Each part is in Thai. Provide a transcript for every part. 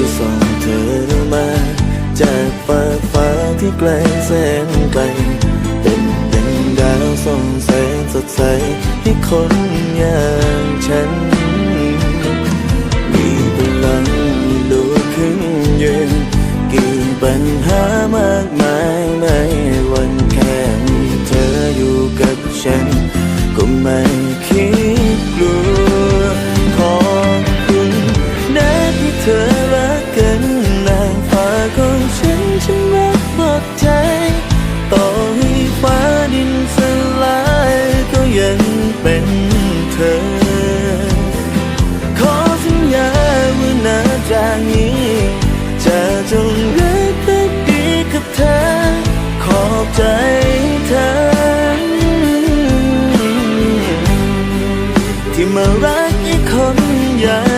ที่ส่งเธอมา จากฟ้าฟ้าที่ไกลแสนไกล เป็นดังดาวส่องแสงสดใสให้คนอย่างฉัน มีพลังลุกขึ้นยืนกี่ปัญหามา มารักอีกคนอย่าง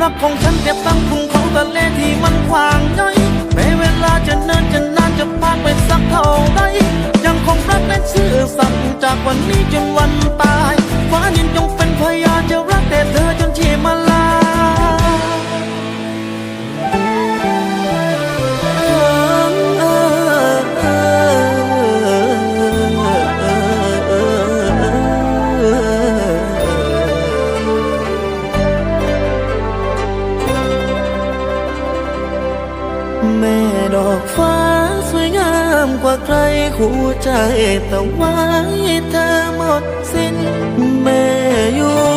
รักของฉันเก็บตั้งคุ้งของทะเลที่มันขวางย่อยแม้เวลาจะเนิ่นจะนานจะผ่านไปสักเท่าใดยังคงรักและซื่อสัตย์จากวันนี้จนวันตาย ใครหัวใจแต่ไว้เธอหมดสิ้นแม่อยู่